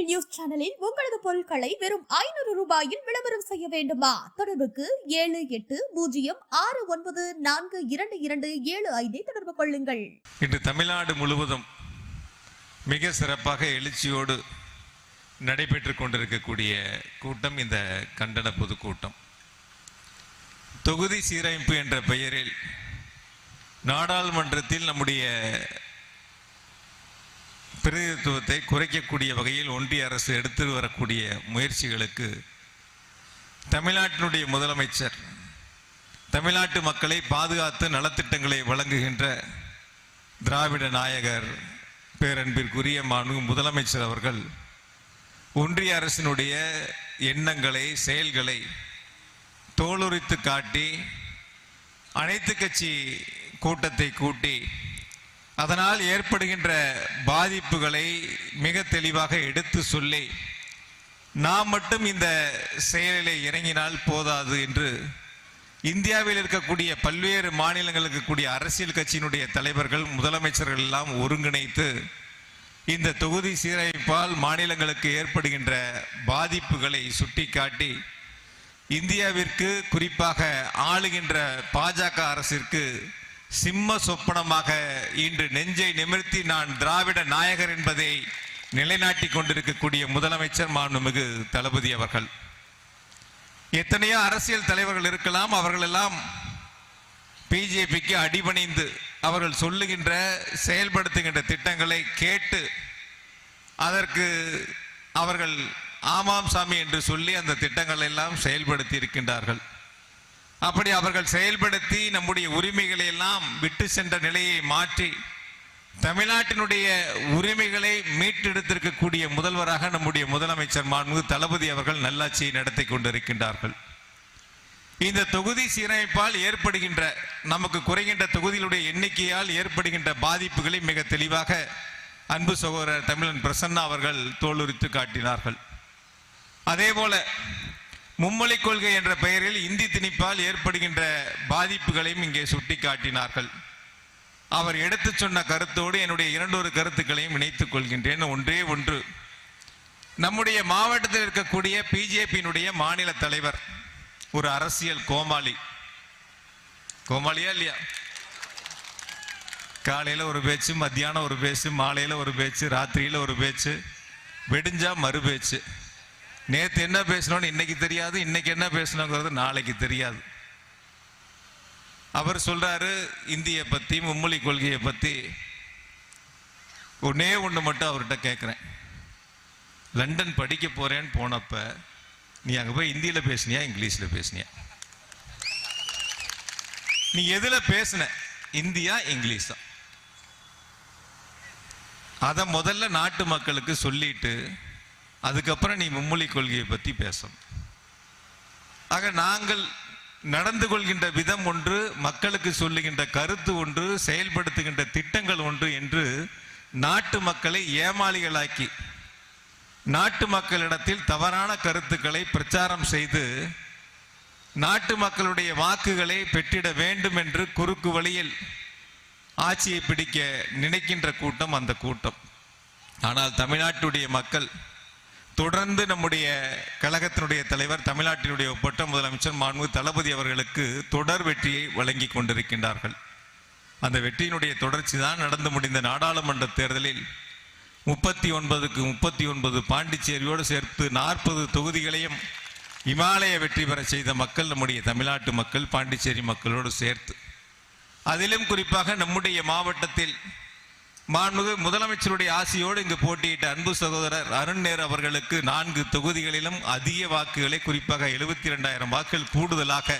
Tamil news சேனலில் உங்களது பொருட்களை வெறும் ஐநூறு ரூபாயில் விளம்பரம் செய்ய வேண்டுமா? தொடர்புக்கு ஏழு எட்டு பூஜ்ஜியம் ஆறு ஒன்பது நான்கு இரண்டு இரண்டு ஏழு ஐந்தை தொடர்பு கொள்ளுங்கள். இன்று தமிழ்நாடு முழுவதும் மிக சிறப்பாக எழுச்சியோடு நடைபெற்று கொண்டிருக்கக்கூடிய கூட்டம் இந்த கண்டன பொதுக்கூட்டம். தொகுதி சீரமைப்பு என்ற பெயரில் நாடாளுமன்றத்தில் நம்முடைய பிரதிநிதித்துவத்தை குறைக்கக்கூடிய வகையில் ஒன்றிய அரசு எடுத்து வரக்கூடிய முயற்சிகளுக்கு தமிழ்நாட்டினுடைய முதலமைச்சர் தமிழ்நாட்டு மக்களை பாதுகாத்து நலத்திட்டங்களை வழங்குகின்ற திராவிட நாயகர் பேரன்பிற்குரிய மாண்பு முதலமைச்சர் அவர்கள் ஒன்றிய அரசினுடைய எண்ணங்களை செயல்களை தோலுரித்து காட்டி அனைத்து கட்சி கூட்டத்தை கூட்டி அதனால் ஏற்படுகின்ற பாதிப்புகளை மிக தெளிவாக எடுத்து சொல்லி நாம் மட்டும் இந்த செயலிலே இறங்கினால் போதாது என்று இந்தியாவில் இருக்கக்கூடிய பல்வேறு மாநிலங்களுக்கு கூடிய அரசியல் கட்சியினுடைய தலைவர்கள் முதலமைச்சர்கள் எல்லாம் ஒருங்கிணைத்து இந்த தொகுதி சீரமைப்பால் மாநிலங்களுக்கு ஏற்படுகின்ற பாதிப்புகளை சுட்டிக்காட்டி இந்தியாவிற்கு குறிப்பாக ஆளுகின்ற பாஜக அரசிற்கு சிம்ம சொப்பனமாக இன்று நெஞ்சை நிமிர்த்தி நான் திராவிட நாயகர் என்பதை நிலைநாட்டி கொண்டிருக்கக்கூடிய முதலமைச்சர் மாண்புமிகு தளபதி அவர்கள். எத்தனையோ அரசியல் தலைவர்கள் இருக்கலாம் அவர்களெல்லாம் பிஜேபிக்கு அடிபணிந்து அவர்கள் சொல்லுகின்ற செயல்படுத்துகின்ற திட்டங்களை கேட்டு அதற்கு அவர்கள் ஆமாம் சாமி என்று சொல்லி அந்த திட்டங்களை எல்லாம் செயல்படுத்தி இருக்கின்றார்கள். அப்படி அவர்கள் செயல்படுத்தி நம்முடைய உரிமைகளை எல்லாம் விட்டு சென்ற நிலையை மாற்றி தமிழ்நாட்டினுடைய உரிமைகளை மீட்டெடுத்திருக்கக்கூடிய முதல்வராக நம்முடைய முதலமைச்சர் மாண்பு தளபதி அவர்கள் நல்லாட்சியை நடத்தி கொண்டிருக்கின்றார்கள். இந்த தொகுதி சீரமைப்பால் ஏற்படுகின்ற நமக்கு குறைகின்ற தொகுதிகளுடைய எண்ணிக்கையால் ஏற்படுகின்ற பாதிப்புகளை மிக தெளிவாக அன்பு சகோதரர் தமிழன் பிரசன்னா அவர்கள் தோலுரித்து காட்டினார்கள். அதே போல மும்மொழி கொள்கை என்ற பெயரில் இந்தி திணிப்பால் ஏற்படுகின்ற பாதிப்புகளையும் இங்கே சுட்டிக்காட்டினார்கள். அவர் எடுத்துச் சொன்ன கருத்தோடு என்னுடைய இரண்டொரு கருத்துக்களையும் இணைத்துக் கொள்கின்றேன். ஒன்றே ஒன்று. நம்முடைய மாவட்டத்தில் இருக்கக்கூடிய பிஜேபியினுடைய மாநில தலைவர் ஒரு அரசியல் கோமாளி. கோமாளியா இல்லையா? காலையில ஒரு பேச்சு மத்தியானம் ஒரு பேச்சு மாலையில ஒரு பேச்சு ராத்திரியில ஒரு பேச்சு வெடிஞ்சா மறு பேச்சு. நேத்து என்ன பேசணும்னு இன்னைக்கு தெரியாது இன்னைக்கு என்ன பேசணுங்கிறது நாளைக்கு தெரியாது. அவர் சொல்றாரு இந்திய பத்தி மும்மொழி கொள்கையை பத்தி ஒன்னே ஒன்று மட்டும் அவர்கிட்ட கேட்குறேன் லண்டன் படிக்க போறேன்னு போனப்ப நீ அங்க போய் இந்தியில பேசுனியா இங்கிலீஷ்ல பேசுனியா? நீ எதுல பேசுன? இந்தியா இங்கிலீஷ் தான். அதை முதல்ல நாட்டு மக்களுக்கு சொல்லிட்டு அதுக்கப்புறம் நீ மும்மொழி கொள்கையை பற்றி பேசணும். ஆக நாங்கள் நடந்து கொள்கின்ற விதம் ஒன்று மக்களுக்கு சொல்லுகின்ற கருத்து ஒன்று செயல்படுத்துகின்ற திட்டங்கள் ஒன்று என்று நாட்டு மக்களை ஏமாளிகளாக்கி நாட்டு மக்களிடத்தில் தவறான கருத்துக்களை பிரச்சாரம் செய்து நாட்டு மக்களுடைய வாக்குகளை பெற்றிட வேண்டும் என்று குறுக்கு வழியில் ஆட்சியை பிடிக்க நினைக்கின்ற கூட்டம் அந்த கூட்டம். ஆனால் தமிழ்நாட்டுடைய மக்கள் தொடர்ந்து நம்முடைய கழகத்தினுடைய தலைவர் தமிழ்நாட்டினுடைய ஒப்பற்ற முதலமைச்சர் மாண்பு தளபதி அவர்களுக்கு தொடர் வெற்றியை வழங்கி கொண்டிருக்கின்றார்கள். அந்த வெற்றியினுடைய தொடர்ச்சி தான் நடந்து முடிந்த நாடாளுமன்ற தேர்தலில் முப்பத்தி ஒன்பதுக்கு முப்பத்தி ஒன்பது பாண்டிச்சேரியோடு சேர்த்து நாற்பது தொகுதிகளையும் இமாலய வெற்றி பெற செய்த மக்கள் நம்முடைய தமிழ்நாட்டு மக்கள் பாண்டிச்சேரி மக்களோடு சேர்த்து. அதிலும் குறிப்பாக நம்முடைய மாவட்டத்தில் மாண்புமிகு முதலமைச்சருடைய ஆசையோடு இங்கு போட்டியிட்ட அன்பு சகோதரர் அருண்நேர் அவர்களுக்கு நான்கு தொகுதிகளிலும் அதிக வாக்குகளை குறிப்பாக எழுபத்தி இரண்டாயிரம் வாக்குகள் கூடுதலாக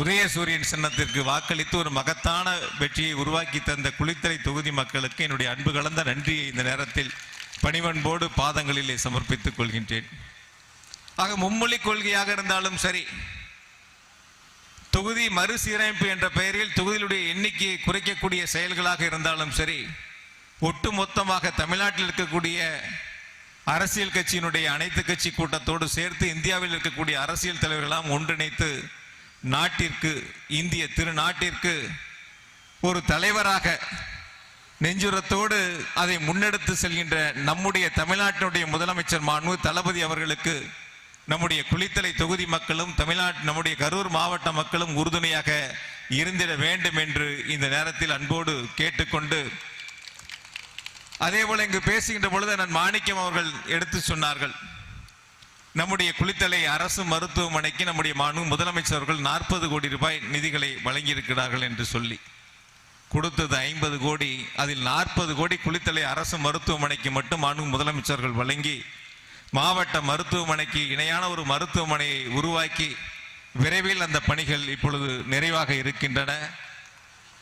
உதயசூரியன் சின்னத்திற்கு வாக்களித்து ஒரு மகத்தான வெற்றியை உருவாக்கி தந்த குளித்தலை தொகுதி மக்களுக்கு என்னுடைய அன்பு கலந்த நன்றியை இந்த நேரத்தில் பணிவன்போடு பாதங்களிலே சமர்ப்பித்துக் கொள்கின்றேன். ஆக மும்மொழி கொள்கையாக இருந்தாலும் சரி தொகுதி மறுசீரமைப்பு என்ற பெயரில் தொகுதியிலுடைய எண்ணிக்கையை குறைக்கக்கூடிய செயல்களாக இருந்தாலும் சரி ஒட்டுமொத்தமாக தமிழ்நாட்டில் இருக்கக்கூடிய அரசியல் கட்சியினுடைய அனைத்து கட்சி கூட்டத்தோடு சேர்த்து இந்தியாவில் இருக்கக்கூடிய அரசியல் தலைவர்களாம் ஒன்றிணைத்து நாட்டிற்கு இந்திய திருநாட்டிற்கு ஒரு தலைவராக நெஞ்சுரத்தோடு அதை முன்னெடுத்து செல்கின்ற நம்முடைய தமிழ்நாட்டினுடைய முதலமைச்சர் மாண்பு தளபதி அவர்களுக்கு நம்முடைய குளித்தலை தொகுதி மக்களும் தமிழ்நாட்டு நம்முடைய கரூர் மாவட்ட மக்களும் உறுதுணையாக இருந்திட வேண்டும் என்று இந்த நேரத்தில் அன்போடு கேட்டுக்கொண்டு அதே போல இங்கு பேசுகின்ற பொழுது நான் மாணிக்கம் அவர்கள் எடுத்து சொன்னார்கள் நம்முடைய குளித்தலை அரசு மருத்துவமனைக்கு நம்முடைய மாண்பு முதலமைச்சர்கள் நாற்பது கோடி ரூபாய் நிதிகளை வழங்கியிருக்கிறார்கள் என்று சொல்லி கொடுத்தது ஐம்பது கோடி அதில் நாற்பது கோடி குளித்தலை அரசு மருத்துவமனைக்கு மட்டும் மாண்பு முதலமைச்சர்கள் வழங்கி மாவட்ட மருத்துவமனைக்கு இணையான ஒரு மருத்துவமனையை உருவாக்கி விரைவில் அந்த பணிகள் இப்பொழுது நிறைவாக இருக்கின்றன.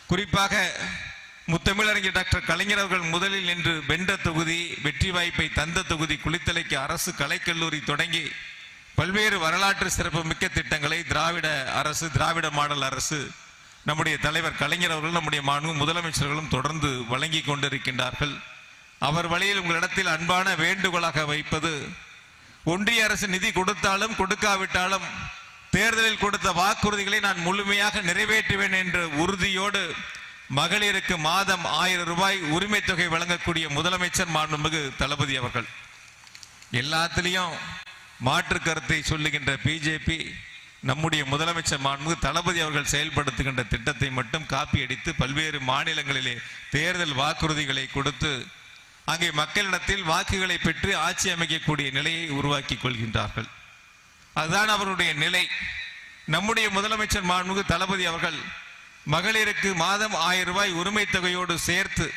குறிப்பாக முத்தமிழறிஞர் டாக்டர் கலைஞர் அவர்கள் முதலில் நின்று வென்ற தொகுதி வெற்றி வாய்ப்பை தந்த தொகுதி குளித்தலைக்கு அரசு கலைக்கல்லூரி தொடங்கி பல்வேறு வரலாற்று சிறப்பு மிக்க திட்டங்களை திராவிட அரசு திராவிட மாடல் அரசு நம்முடைய தலைவர் கலைஞர் அவர்கள் நம்முடைய மாண்பு முதலமைச்சர்களும் தொடர்ந்து வழங்கி கொண்டிருக்கின்றார்கள். அவர் வழியில் உங்களிடத்தில் அன்பான வேண்டுகோளாக வைப்பது ஒன்றிய அரசு நிதி கொடுத்தாலும் கொடுக்காவிட்டாலும் தேர்தலில் கொடுத்த வாக்குறுதிகளை நான் முழுமையாக நிறைவேற்றுவேன் என்ற உறுதியோடு மகளிருக்கு மாதம் ஆயிரம் ரூபாய் உரிமை தொகை வழங்கக்கூடிய முதலமைச்சர் மாண்புமிகு தளபதி அவர்கள். எல்லாத்திலையும் மாற்று கருத்தை சொல்லுகின்ற பிஜேபி நம்முடைய முதலமைச்சர் மாண்புமிகு தளபதி அவர்கள் செயல்படுத்துகின்ற திட்டத்தை மட்டும் காப்பி அடித்து பல்வேறு மாநிலங்களிலே தேர்தல் வாக்குறுதிகளை கொடுத்து அங்கே மக்களிடத்தில் வாக்குகளை பெற்று ஆட்சி அமைக்கக்கூடிய நிலையை உருவாக்கி கொள்கின்றார்கள். அதுதான் அவருடைய நிலை. நம்முடைய முதலமைச்சர் மாண்புமிகு தளபதி அவர்கள் மகளிருக்கு மாதம் ஆயிரம் ரூபாய் உரிமை தொகையோடு சேர்த்து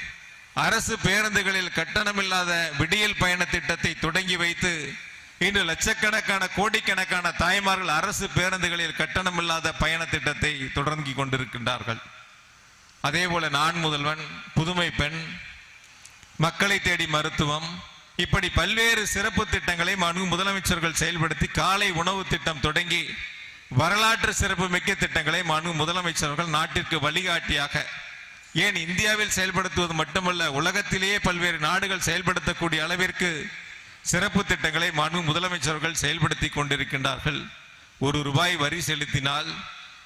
அரசு பேருந்துகளில் கட்டணமில்லாத விடியல் பயண திட்டத்தை தொடங்கி வைத்து இன்று லட்சக்கணக்கான கோடிக்கணக்கான தாய்மார்கள் அரசு பேருந்துகளில் கட்டணமில்லாத பயண திட்டத்தை தொடங்கி கொண்டிருக்கின்றார்கள். அதே போல நான் முதல்வன் புதுமை பெண் மக்களை தேடி மருத்துவம் இப்படி பல்வேறு சிறப்பு திட்டங்களை முதலமைச்சர்கள் செயல்படுத்தி காலை உணவு திட்டம் தொடங்கி வரலாற்று சிறப்பு மிக்க திட்டங்களை மனு முதலமைச்சர்கள் நாட்டிற்கு வழிகாட்டியாக ஏன் இந்தியாவில் செயல்படுத்துவது மட்டுமல்ல உலகத்திலேயே பல்வேறு நாடுகள் செயல்படுத்தக்கூடிய அளவிற்கு சிறப்பு திட்டங்களை மனு முதலமைச்சர்கள் செயல்படுத்தி கொண்டிருக்கின்றார்கள். ஒரு ரூபாய் வரி செலுத்தினால்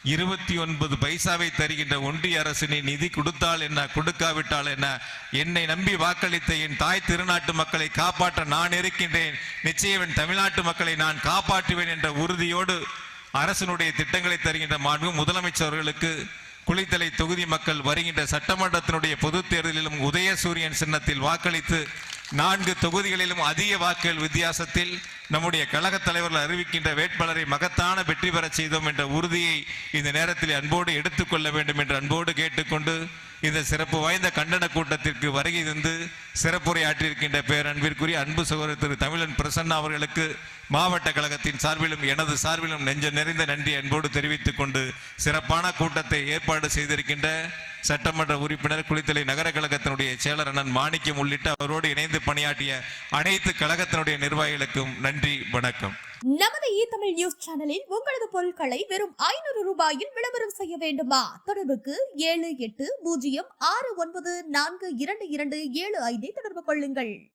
இருபத்தி ஒன்பது பைசாவை தருகின்ற ஒன்றிய அரசினை நிதி கொடுத்தால் என்ன கொடுக்காவிட்டால் என்ன? என்னை நம்பி வாக்களித்த என் தாய் திருநாட்டு மக்களை காப்பாற்ற நான் இருக்கின்றேன். நிச்சயம் என் தமிழ்நாட்டு மக்களை நான் காப்பாற்றுவேன் என்ற உறுதியோடு அரசனுடைய திட்டங்களை தருகின்ற மாண்பு முதலமைச்சர்களுக்கு குளித்தலை தொகுதி மக்கள் வருகின்ற சட்டமன்றத்தினுடைய பொதுத் தேர்தலிலும் உதயசூரியன் சின்னத்தில் வாக்களித்து நான்கு தொகுதிகளிலும் அதிக வாக்குகள் வித்தியாசத்தில் நம்முடைய கழக தலைவர்கள் அறிவிக்கின்ற வேட்பாளரை மகத்தான வெற்றி பெறச் செய்தோம் என்ற உறுதியை இந்த நேரத்தில் அன்போடு எடுத்துக்கொள்ள வேண்டும் என்று அன்போடு கேட்டுக்கொண்டு இந்த சிறப்பு வாய்ந்த கண்டன கூட்டத்திற்கு வருகை தந்து சிறப்புரையாற்றியிருக்கின்ற பேரன்பிற்குரிய அன்பு சகோதரர் திரு தமிழன் பிரசன்னா அவர்களுக்கு மாவட்ட கழகத்தின் சார்பிலும் எனது சார்பிலும் நெஞ்ச நிறைந்த நன்றி அன்போடு தெரிவித்துக் கொண்டு சிறப்பான கூட்டத்தை ஏற்பாடு செய்திருக்கின்ற சட்டமன்ற உறுப்பினர் குளித்தலை நகர கழகத்தினுடைய செயலர் அண்ணன் மாணிக்கம் உள்ளிட்ட அவரோடு இணைந்து பணியாற்றிய அனைத்து கழகத்தினுடைய நிர்வாகிகளுக்கும் நன்றி வணக்கம். நமது இ தமிழ் நியூஸ் சேனலில் உங்களது பொருட்களை வெறும் ஐநூறு ரூபாயில் விளம்பரம் செய்ய வேண்டுமா? தொடர்புக்கு ஏழு எட்டு பூஜ்ஜியம் ஆறு ஒன்பது நான்கு இரண்டு இரண்டு ஏழு ஐந்தை தொடர்பு கொள்ளுங்கள்.